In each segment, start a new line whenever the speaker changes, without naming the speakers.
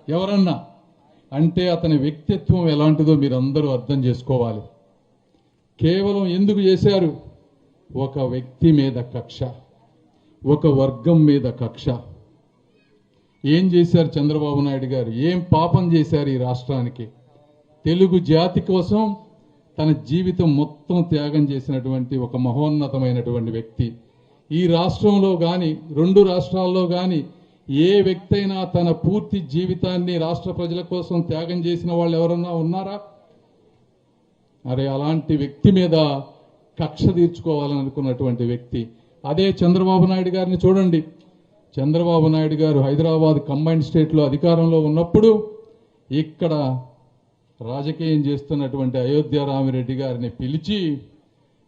ఎవరన్నా అంటే అతని వ్యక్తిత్వం ఎలాంటిదో మీరు అందరూ అర్థం చేసుకోవాలి. కేవలం ఎందుకు చేశారు? ఒక వ్యక్తి మీద కక్ష ఒక వర్గం మీద కక్ష. ఏం చేశారు చంద్రబాబు నాయుడు గారు? ఏం పాపం చేశారు ఈ రాష్ట్రానికి? తెలుగు జాతి కోసం తన జీవితం మొత్తం త్యాగం చేసినటువంటి ఒక మహోన్నతమైనటువంటి వ్యక్తి. ఈ రాష్ట్రంలో కానీ రెండు రాష్ట్రాల్లో కానీ ఏ వ్యక్తి అయినా తన పూర్తి జీవితాన్ని రాష్ట్ర ప్రజల కోసం త్యాగం చేసిన వాళ్ళు ఎవరన్నా ఉన్నారా? అరే అలాంటి వ్యక్తి మీద కక్ష తీర్చుకోవాలని అనుకున్నటువంటి వ్యక్తి. అదే చంద్రబాబు నాయుడు గారిని చూడండి. చంద్రబాబు నాయుడు గారు హైదరాబాద్ కంబైన్డ్ స్టేట్లో అధికారంలో ఉన్నప్పుడు ఇక్కడ రాజకీయం చేస్తున్నటువంటి అయోధ్య రామిరెడ్డి గారిని పిలిచి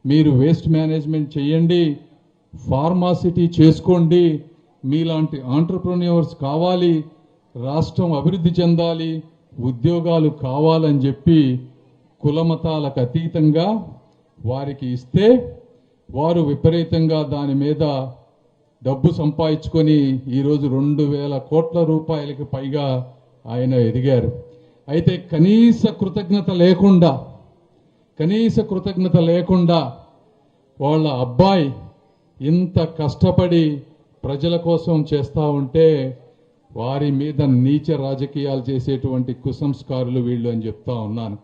మీరు వేస్ట్ మేనేజ్మెంట్ చేయండి ఫార్మాసిటీ చేసుకోండి మీలాంటి ఆంటర్ప్రెన్యూర్స్ కావాలి రాష్ట్రం అభివృద్ధి చెందాలి ఉద్యోగాలు కావాలని చెప్పి కులమతాలకు అతీతంగా వారికి ఇస్తే వారు విపరీతంగా దాని మీద డబ్బు సంపాదించుకొని ఈరోజు రెండు వేల కోట్ల రూపాయలకి పైగా ఆయన ఎదిగారు. అయితే కనీస కృతజ్ఞత లేకుండా కనీస కృతజ్ఞత లేకుండా వాళ్ళ అబ్బాయి ఇంత కష్టపడి ప్రజల కోసం చేస్తూ ఉంటే వారి మీద నీచ రాజకీయాలు చేసేటువంటి కుసంస్కారులు వీళ్ళు అని చెప్తా ఉన్నాను.